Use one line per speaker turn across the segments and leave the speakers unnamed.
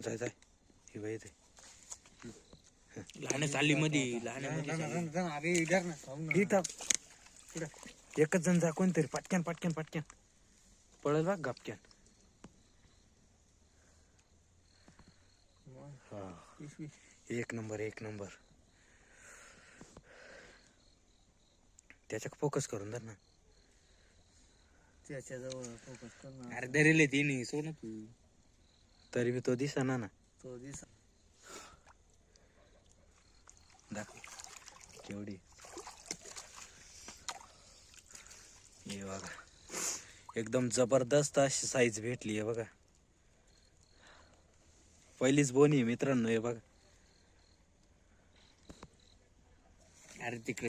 जाय जाय. हे बाई ते
लहान चालली मध्ये लहान
ही टाक एकच जण जा कोणतरी. पटक्यान पटक्यान पटक्यान पळेल बघ गपक्यान हा. एक नंबर एक नंबर. त्याच्या फोकस करून धर ना.
त्याच्याजवळ फोकस कर
अरे धरेले तिने सोड ना तू.
तरी बी तो दिसा ना
तो दिस.
दाखव केवढी. हे बघा. एकदम जबरदस्त अशी साईज भेटली आहे बघा. पहिलीच बोनी आहे मित्रांनो हे बघा.
अरे तिकडे.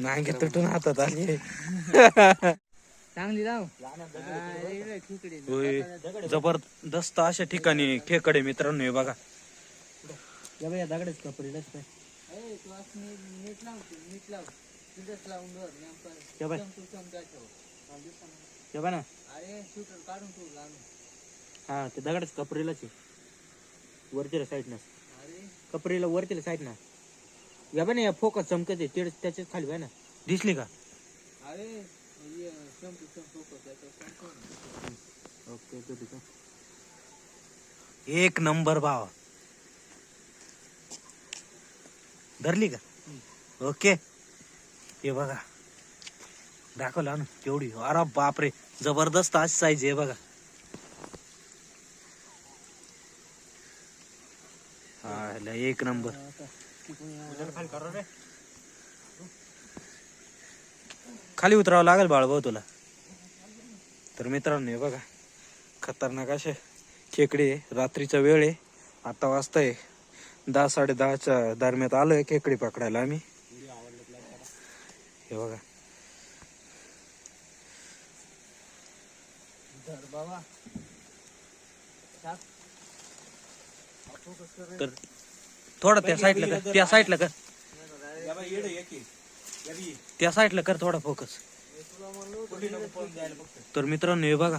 नांगे तुटून हातात आली.
चांगली
होय. जबरदस्त अशा ठिकाणी खेकडे मित्रांनो हे बघा.
या दगडच कपडेलाच काय मीठ लाव मीठ लाव तिथंच लावून धर नेमकं
या.
हा, दिसा ना.
हे बघ ना
अरे शूटर काढून तू लावून
हा ते दगडच कपरीलाच आहे. वरतीला साईड ना.
अरे
कपरीला वरतीला साईड ना. या बघ ना फोकस चमकत आहे. तेच त्याच्याच खाली बघ ना.
दिसली का?
अरे
एक नंबर बाबा धरली का? ओके. हे बघा. दाखवला ना केवढी अरे बापरे जबरदस्त अशी साईज आहे बघा. हा एक नंबर. खाली उतरावं लागेल बाळभाऊ तुला. तर मित्रांनो हे बघा. खतरनाक असे खेकडे आहे. रात्रीचा वेळ आहे. आता वाजताय दहा साडे दहाच्या दरम्यान आलोय खेकडी पकडायला आम्ही. हे बघा. तर थोडा त्या साईडला कर. त्या साईडला कर. त्या साईडला कर थोडा फोकस तर मित्रांनो हे बघा.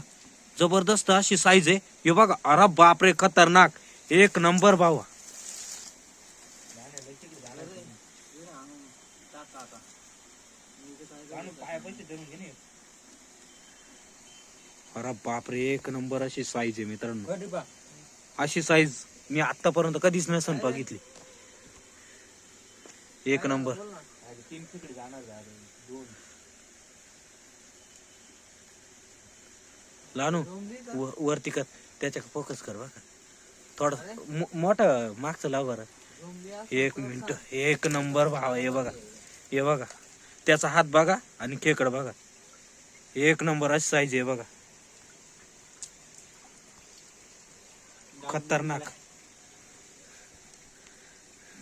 जबरदस्त अशी साईज आहे. हे बघा. अरे बापरे खतरनाक. एक नंबर भावा. अरे बापरे एक नंबर अशी साईज आहे मित्रांनो. अशी साईज मी आतापर्यंत कधीच नसन बघितली एक नंबर
तीन तिकडे जाणार दोन
लानू व- वरती कर. त्याच्या फोकस कर बघा थोडं मोठा मागचं लाव बरं. एक मिनिट एक नंबर भाव हे बघा. हे बघा. त्याचा हात बघा आणि खेकड बघा. एक नंबर अशी साईज आहे बघा. खतरनाक.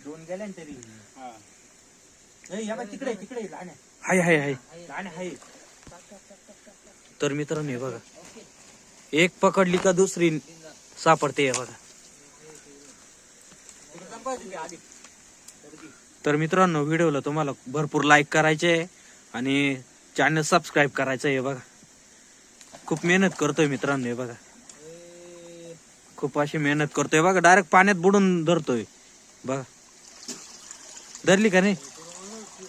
दोन गेल्या ना तरी. ए, या बघ तिकडे तिकडे लहान आहे.
हाय हाय हाय.
लहान आहे
तर मित्रांनो हे बघा. एक पकडली का दुसरी सापडते हे बघा. तर मित्रांनो व्हिडिओला तुम्हाला भरपूर लाईक करायचे आहे आणि चॅनल सबस्क्राईब करायचं आहे हे बघा. खूप मेहनत करतोय मित्रांनो हे बघा. खूप अशी मेहनत करतोय बघा. डायरेक्ट पाण्यात बुडून धरतोय. बघा. धरली का नाही?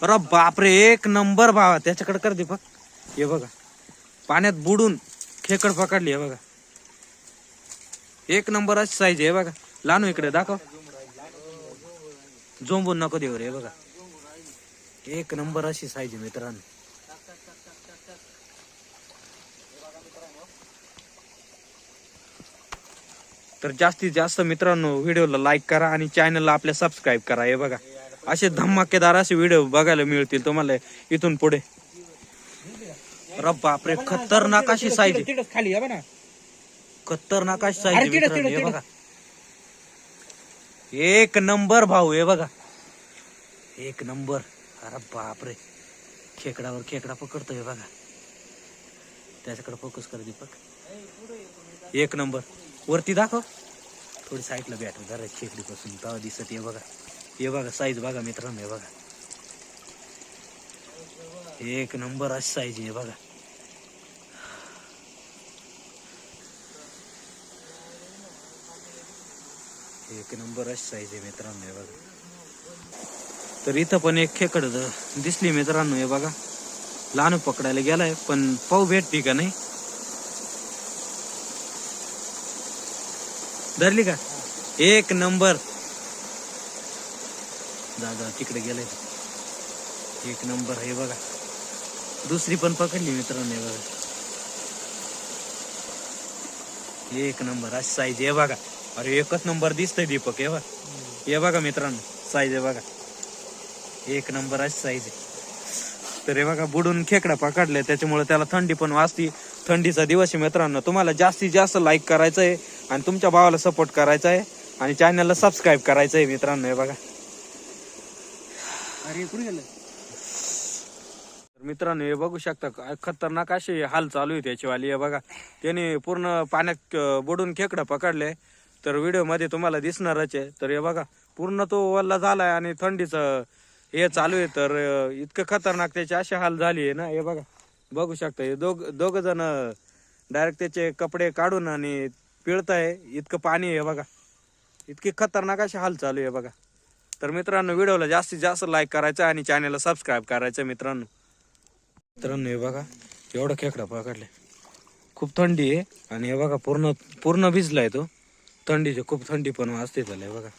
अरे बापरे एक नंबर भावा त्याच्याकडे कर बघ हे बघा. पाण्यात बुडून खेकड पकडली आहे बघा. एक नंबर अशी साईज आहे बघा. लानू इकडे दाखव. झोंबून नको देऊ रे बघा. एक नंबर अशी साईज आहे मित्रांनो. तर जास्तीत जास्त मित्रांनो व्हिडिओला लाईक करा आणि चॅनलला आपल्या सबस्क्राईब करा हे बघा. असे धमाकेदार असे व्हिडिओ बघायला मिळतील तुम्हाला इथून पुढे. अरे बापरे खतरनाक अशी साईज आहे.
तिकडच खाली या बघ. ना
खतरनाक अशी साईज
अरे
आहे
तिकडे,
मित्रांनो, हे
तिकडे,
बघा. एक नंबर भाऊ हे बघा. एक नंबर. अरे बापरे. खेकडावर खेकडा पकडतोय बघा. त्याच्याकडे फोकस कर दीपक. एक नंबर. वरती दाखव. थोडी साईडला बॅटर जरा खेकडी पासून तेव्हा दिसत हे बघा. हे बघा साईज बघा मित्रांनो हे बघा. एक नंबर अशी साईज आहे हे बघा. एक नंबर अशी साईज आहे मित्रांनो हे बघा. तर इथं पण एक खेकड दिसली मित्रांनो हे बघा. लहान पकडायला गेलाय पण पाऊ भेटती का नाही? धरली का? एक नंबर. जा तिकडे गेलाय. एक नंबर हे बघा. दुसरी पण पकडली मित्रांनो हे बघा. एक नंबर अशी साईज आहे बघा. अरे एकच नंबर दिसतंय दीपक हे बघा. हे बघा मित्रांनो साईज आहे बघा. एक नंबर अशी साईज आहे. तर हे बघा बुडून खेकडा पकडले त्याच्यामुळे त्याला थंडी पण वाजती. थंडीचा दिवस आहे मित्रांनो. तुम्हाला जास्तीत जास्त लाईक करायचं आहे आणि तुमच्या भावाला सपोर्ट करायचा आहे आणि चॅनलला सबस्क्राईब करायचं आहे मित्रांनो हे बघा.
अरे कुठे गेलं?
तर मित्रांनो हे बघू शकता काय खतरनाक असे हाल चालू आहे त्याचीवाली हे बघा. त्याने पूर्ण पाण्यात बुडून खेकडा पकडले. तर व्हिडिओमध्ये तुम्हाला दिसणारच आहे. तर हे बघा पूर्ण तो वल्ला झालाय आणि थंडीचं हे चालू आहे. तर इतकं खतरनाक त्याचे असे हाल झाली आहे ना. हे बघा बघू शकता हे दोघ दोघ जण डायरेक्ट त्याचे कपडे काढून आणि पिळताय. इतकं पाणी आहे बघा. इतकी खतरनाक असे हाल चालू आहे बघा. तर मित्रांनो व्हिडिओला जास्तीत जास्त लाईक करायचं आणि चॅनलला सबस्क्राईब करायचं मित्रांनो. मित्रांनो हे बघा एवढं खेकडा पकडले. खूप थंडी आहे आणि हे बघा पूर्ण पूर्ण भिजलाय तो. थंडीचे खूप थंडी पण वाजते त्याला बघा.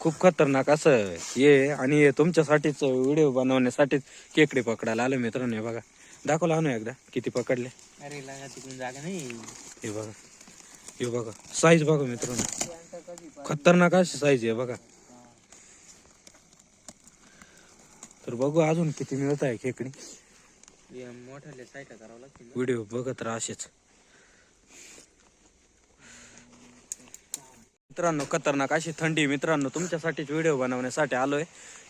खूप खतरनाक असं हे आहे. आणि हे तुमच्यासाठीच व्हिडिओ बनवण्यासाठीच खेकडे पकडायला आलो मित्रांनो हे बघा. दाखवला आणू एकदा किती पकडले.
अरे लागा तिकडून जागा नाही.
हे बघा. हे बघा. साईज बघा मित्रांनो. खतरनाक अशी साईज आहे बघा. तर बघू अजून किती मिळत आहे खेकडी
ना.
व्हिडिओ बघत राहा असेच. मित्रांनो खतरनाक अशी थंडी मित्रांनो तुमच्यासाठीच व्हिडिओ बनवण्यासाठी आलोय.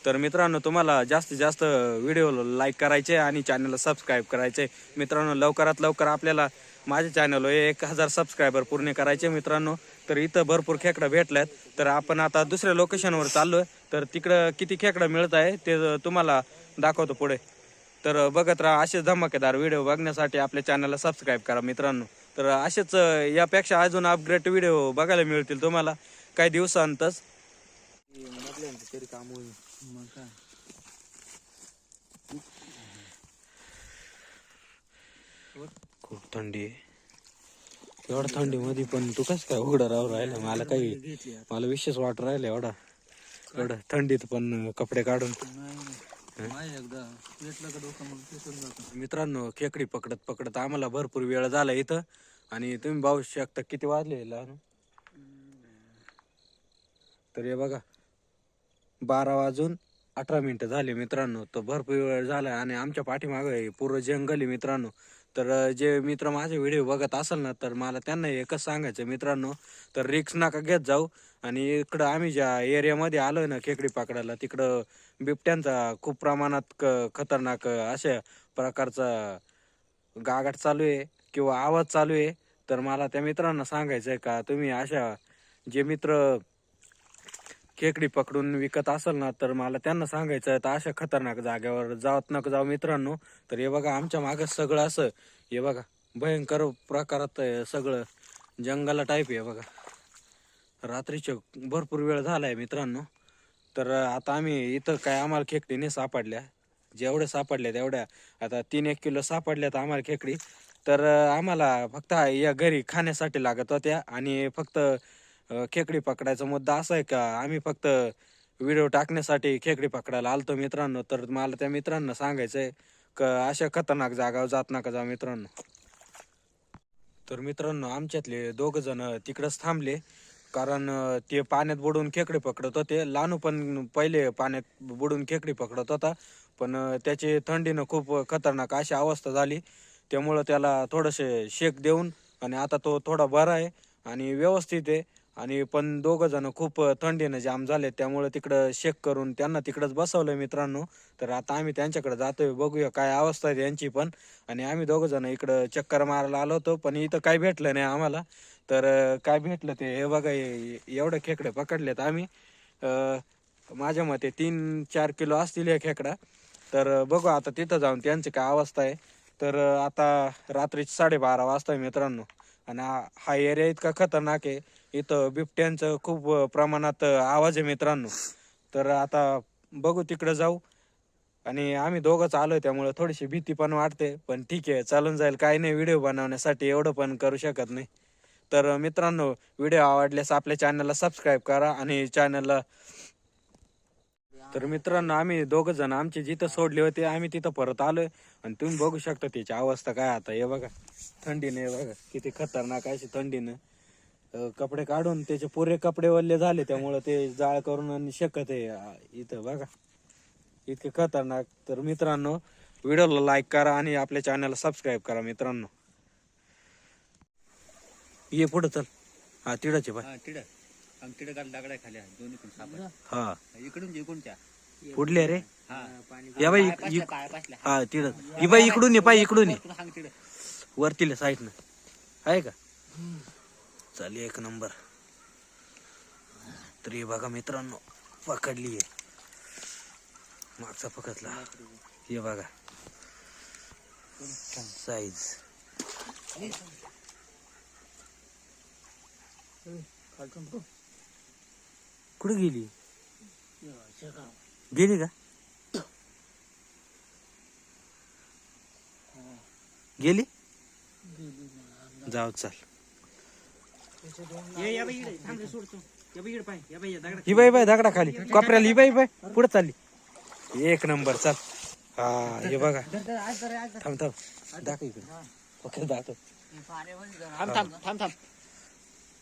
तर मित्रांनो तुम्हाला जास्तीत जास्त व्हिडिओ लाईक करायचे आणि चॅनलला सबस्क्राईब करायचे. मित्रांनो लवकरात लवकर आपल्याला माझ्या चॅनलवर एक हजार सबस्क्रायबर पूर्ण करायचे मित्रांनो. तर इथं भरपूर खेकडं भेटल्यात. तर आपण आता दुसऱ्या लोकेशनवर चाललोय. तर तिकडं किती खेकडं मिळत आहे ते तुम्हाला दाखवतो पुढे. तर बघत राहा असेच धमाकेदार व्हिडिओ बघण्यासाठी आपल्या चॅनलला सबस्क्राईब करा मित्रांनो. तर असेच यापेक्षा अजून अपग्रेड व्हिडिओ बघायला मिळतील तुम्हाला. काही दिवसांतच.
तरी काम होईल मग काय
खूप थंडी आहे. एवढ्या थंडीमध्ये पण तू कसं काय उघडं राहू राहिलं? मला काही मला विशेष वाट राहिलं एवढा. एवढं थंडीत पण कपडे काढून.
नाही एकदा पेटलं का डोकं मग पेटून जातं.
मित्रांनो खेकडी पकडत पकडत आम्हाला भरपूर वेळ झाला इथं. आणि तुम्ही पाहू शकता किती वाजले लहान? तर हे बघा बारा वाजून अठरा मिनिटं झाले मित्रांनो. तर भरपूर वेळ झाला आणि आमच्या पाठीमागे पूर्ण जंगल आहे मित्रांनो. तर जे मित्र माझे व्हिडिओ बघत असेल ना तर मला त्यांना एकच सांगायचं मित्रांनो. तर रिक्स नका घेत जाऊ. आणि इकडं आम्ही ज्या एरियामध्ये आलोय ना खेकडी पकडायला तिकडं बिबट्यांचा खूप प्रमाणात क- खतरनाक अशा प्रकारचा गागाट चालू आहे किंवा आवाज चालू आहे. तर मला त्या मित्रांना सांगायचं आहे का तुम्ही अशा जे मित्र खेकडी पकडून विकत असेल ना तर मला त्यांना सांगायचं आहे तर अशा खतरनाक जागेवर जावत नका जाऊ मित्रांनो. तर हे बघा आमच्या मागं सगळं असं हे बघा भयंकर प्रकारात सगळं जंगला टाईप आहे बघा. रात्रीच्या भरपूर वेळ झालाय मित्रांनो. तर आता आम्ही इथं काय आम्हाला खेकडी नाही सापडल्या. जेवढ्या सापडल्या तेवढ्या. आता तीन एक किलो सापडल्यात आम्हाला खेकडी. तर आम्हाला फक्त या घरी खाण्यासाठी लागत होत्या. आणि फक्त खेकडी पकडायचा मुद्दा असा आहे का आम्ही फक्त व्हिडिओ टाकण्यासाठी खेकडी पकडायला आलतो मित्रांनो. तर मला त्या मित्रांना सांगायचं आहे का अशा खतरनाक जागावर जात नका जा मित्रांनो. तर मित्रांनो आमच्यातले दोघ जण तिकडंच थांबले. कारण ते पाण्यात बुडून खेकडे पकडत होते. लानू पण पहिले पाण्यात बुडून खेकडी पकडत होता. पण त्याची थंडीनं खूप खतरनाक अशी अवस्था झाली. त्यामुळं त्याला थोडंसे शेक देऊन आणि आता तो थोडा बरा आहे आणि व्यवस्थित आहे. आणि पण दोघं जण खूप थंडीनं जाम झाले. त्यामुळे तिकडं शेक करून त्यांना तिकडंच बसवलंय मित्रांनो. तर आता आम्ही त्यांच्याकडे जातोय. बघूया काय अवस्था आहे त्यांची पण. आणि आम्ही दोघं जण इकडं चक्कर मारायला आलो होतो पण इथं काय भेटलं नाही आम्हाला. तर काय भेटलं ते हे बघा एवढं खेकडे पकडलेत आम्ही. माझ्या मते तीन चार किलो असतील हे खेकडा. तर बघू आता तिथं जाऊन त्यांची काय अवस्था आहे. तर आता रात्री साडेबारा वाजता मित्रांनो. आणि हा एरिया इतका खतरनाक आहे. इथं बिबट्यांचं खूप प्रमाणात आवाज आहे मित्रांनो. तर आता बघू तिकडे जाऊ. आणि आम्ही दोघंच आलो त्यामुळे थोडीशी भीती पण वाटते पण ठीक आहे चालून जाईल. काही नाही व्हिडिओ बनवण्यासाठी एवढं पण करू शकत नाही. तर मित्रांनो व्हिडिओ आवडल्यास आपल्या चॅनलला सबस्क्राईब करा आणि चॅनलला तर मित्रांनो आम्ही दोघं जण आमची जिथं सोडली होती आम्ही तिथं परत आलोय. आणि तुम्ही बघू शकता त्याची अवस्था काय आता. हे बघा थंडीने बघा किती खतरनाक अशी थंडीनं. अं, कपडे काढून त्याचे पुरे कपडे वल्ले झाले त्यामुळे ते जाळ करून आणि शकत आहे अं, इथं बघा. इतके खतरनाक. तर मित्रांनो व्हिडिओला लाईक करा आणि आपल्या चॅनलला सबस्क्राईब करा मित्रांनो. ये पुढं चल. हा तिडच बाय.
तिड आम तिड काल दगडा खाली आहे, दोन्ही पण सापड.
हा.
इकडून इकडूनच्या
पुढले रे?
हा.
या बाई
पाय
इक-
पाय पासल्या
हा तिडच ही बाई इकडून ये पाय इकडून ये.
तुला सांग तिड
वरतीला साईडनं. आहे का? चाल एक नंबर. तर हे बघा मित्रांनो पकडली आहे. मागचा पकडला. हे बघा. साईज कुठे गेली? गेली का? गेली? जाऊ चाल.
ये या बाई इकडे. थांब रे सोड तू. या बाई इकडे पाय. या बाई या दगडा
ही बाई बाई दगडा खाली. कपऱ्याला ही बाई बाई. पुढे चालली. एक नंबर चाल. हा हे बघा. थांब थांब. दाखव इकडे. ओके दाखव.
थांब थांब थांब थांब.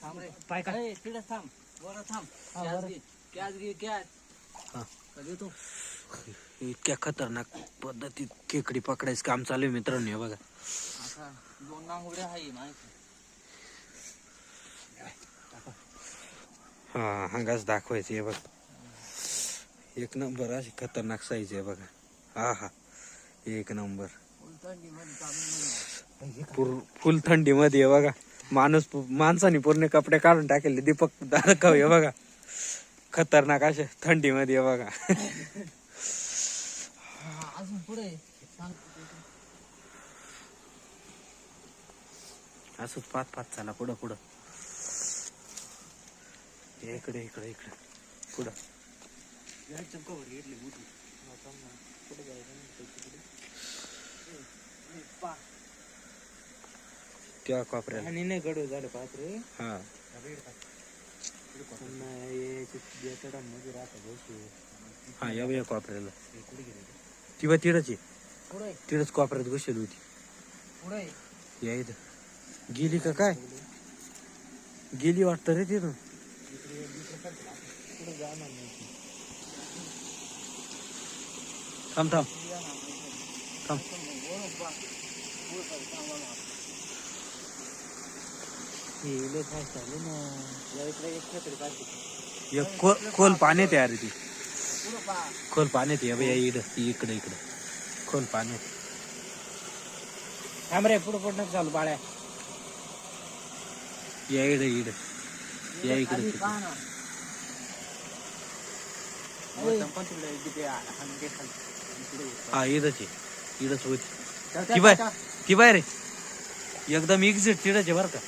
थांब रे. पाय का तिकडे थांब. वर थांब. कॅच घे. कॅच घे कॅच
हा.
कधी तू
इतक्या खतरनाक पद्धतीत खेकडी पकडायचं काम चालू आहे मित्रांनो हे बघा.
आता दोन नांगुड्या आहे माहिती.
हा हंगाच दाखवायचं हे बघ. एक नंबर अशी खतरनाक साईज आहे बघा. हा हा. एक नंबर. फुल थंडीमध्ये आहे बघा. माणूस माणसाने पूर्ण कपडे काढून टाकले. दीपक दाखव हे बघा. खतरनाक असे थंडीमध्ये आहे बघा.
अजून पुढे
असंच पाच पाच चला पुढं पुढं. इकडे इकडे इकडे पुढं. त्या कोपऱ्याला
आणि नाही गडू झालं पाहत रे.
हा. हा या या कोपऱ्याला ती बा तिडच आहे तिडच कोपऱ्यात घुसेल होती.
पुढे.
या इथं. गेली का काय? गेली वाटतं रे तिथून. थांब थांब थांब
हे काय चालू ना या इकडे एक छत्री काढते
एक खो खोल पाण्यात आहे अरे ती
पुढं पा
खोल पाण्यात आहे या इकडं इकडे इकडे। खोल पाण्यात
थांब रे पुढं पुढं चालू बाळ्या
या इकडे इकडे या इकडे हा इथंच आहे इथंच होती ती बाय? ती बाय रे? एकदम एक्झिट तिडच आहे बरं का?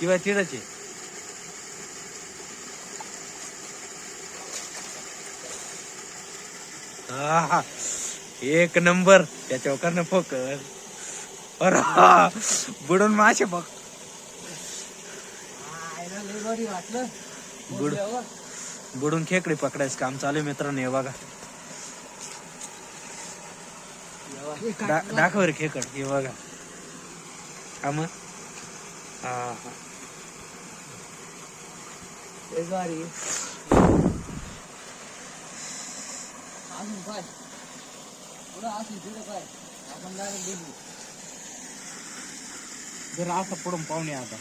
ती बाय तिडच आहे आहा, एक नंबर. त्याच्यावर करणं फोकस. अरे हा, बुडून मासे बघ.
वाटलं
बुड बुडून खेकडे पकडायचं काम चालू आहे मित्रांनो हे बघा. डा- दाखव रे खेकड हे बघा. हा मग. हा हा.
अजून काय पुढं असली तिथं काय? आपण डायरेक्ट गेली
जर असं पुढून पाहुणे आता.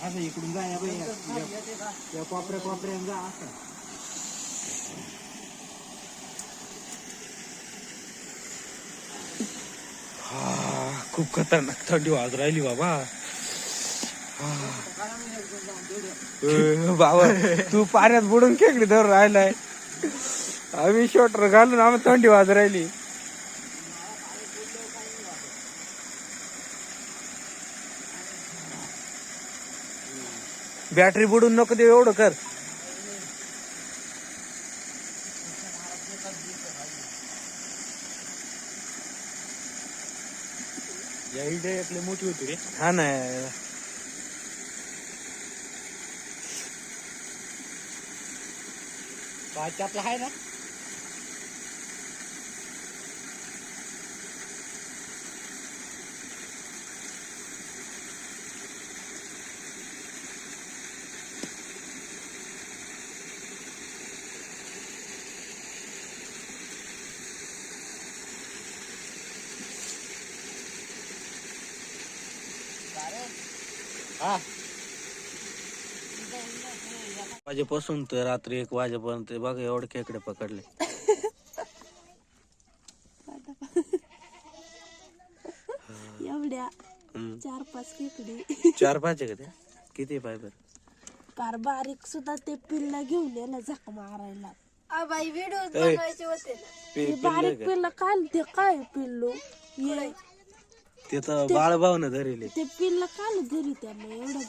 असं इकडून जा या बाई, या-
येते का
या कोपऱ्या कोपऱ्यानं जा असं.
हा खूप खतरनाक थंडी वाज राहिली बाबा. बाबा तू पाण्यात बुडून खेकडी धरून राहिलाय. आम्ही शॉटर घालून आम्ही थंडी वाज राहिली. बॅटरी बुडून नको देऊ एवढं कर.
मोठी होती रे.
हा ना.
बाकी आपला आहे ना हा
वाजेपासून तर रात्री एक वाजेपर्यंत बघा एवढे खेकडे पकडले.
एवढ्या. चार पाच खेकडी.
चार पाच आहे का ते? किती पाय बर?
फार बारीक सुद्धा ते पिल्ला घेऊन ये ना झक मारायला.
बाई व्हिडिओ
ऐ.
बनवायचे होते ना.
ते बारीक पिल्ला काय ते काय पिल्लू? ये
ते तर बाळ भावनं धरेले
ते पिल्ला काल घरी त्यांना एवढं